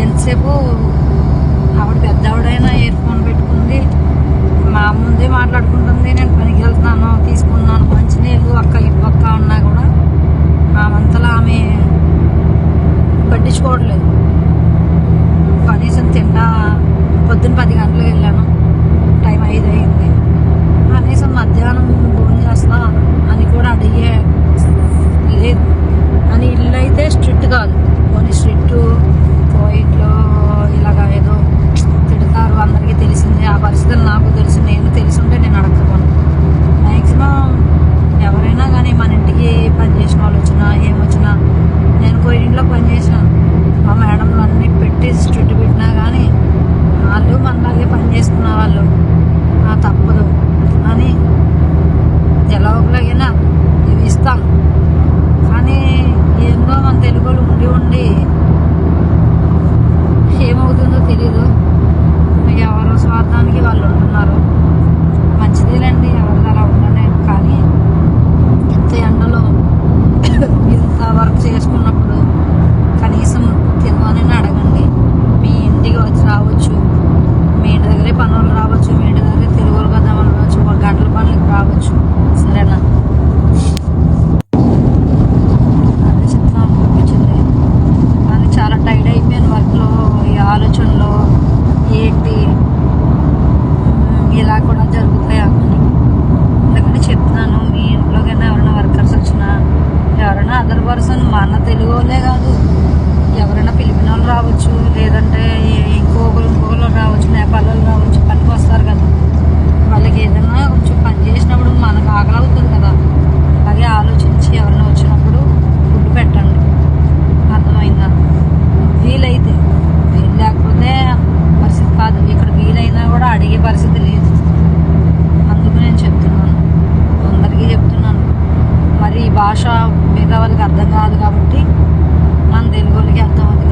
ఎంతసేపు ఆవిడ పెద్ద ఆవిడైనా ఇయర్ ఫోన్ పెట్టుకుంది. మా ముందే మాట్లాడుకుంటుంది నేను పనికి వెళ్తున్నాను తీసుకున్నాను మంచి నీళ్ళు అక్క ఇవ్వక్క ఉన్నా కూడా ఆమంతలా ఆమె పట్టించుకోవట్లేదు. కనీసం తిన్నా పొద్దున్న పది గంటలకు వెళ్ళాను. ఇంట్లో పనిచేసిన ఆ మేడంలు అన్నీ పెట్టి చుట్టూ create the భాష మిగతా వాళ్ళకి అర్థం కాదు కాబట్టి మన తెలుగు వాళ్ళకి అర్థమవుతుంది